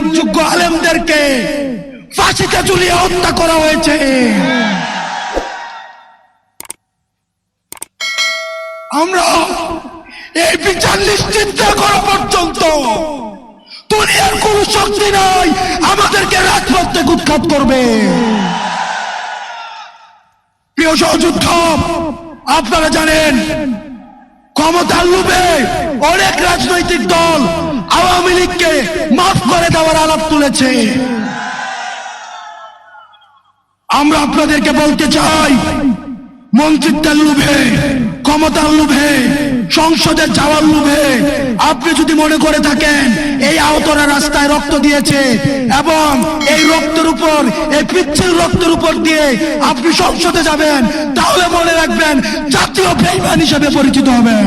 উল্লেখযোগ্য আলেমদেরকে ফাঁসিতে ঝুলিয়ে হত্যা করা হয়েছে। আমরা এই বিচার নিশ্চিত করা পর্যন্ত দুনিয়ার কোন শক্তি নাই, আমাদেরকে রাজপথ উৎখাত করবে। প্রিয় সহযুদ্ধ, আপনারা জানেন, ক্ষমতার লোভে অনেক রাজনৈতিক দল আওয়ামী দেওয়ার আলাপ তুলেছে। আমরা আপনাদেরকে বলতে চাই, মন্ত্রিত্বের লোভে, ক্ষমতার লোভে, সংসদে যাওয়ার লোভে, আপনি যদি মনে করে থাকেন, এই আহতরা রাস্তায় রক্ত দিয়েছে এবং এই রক্তের উপর, এই পিচ্ছিল রক্তের উপর দিয়ে আপনি সংসদে যাবেন, তাহলে মনে রাখবেন জাতীয় বেইমান হিসেবে পরিচিত হবেন।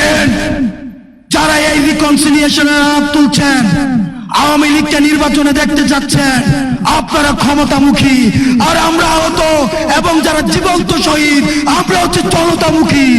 যারা এই রিকনসিলিয়েশনের আলাপ তুলছেন। আওয়ামী লীগকে নির্বাচনে দেখতে যাচ্ছেন। আপনারা ক্ষমতামুখী, আর আমরা আহত, এবং যারা জীবন্ত শহীদ, আমরা হচ্ছে জনতামুখী।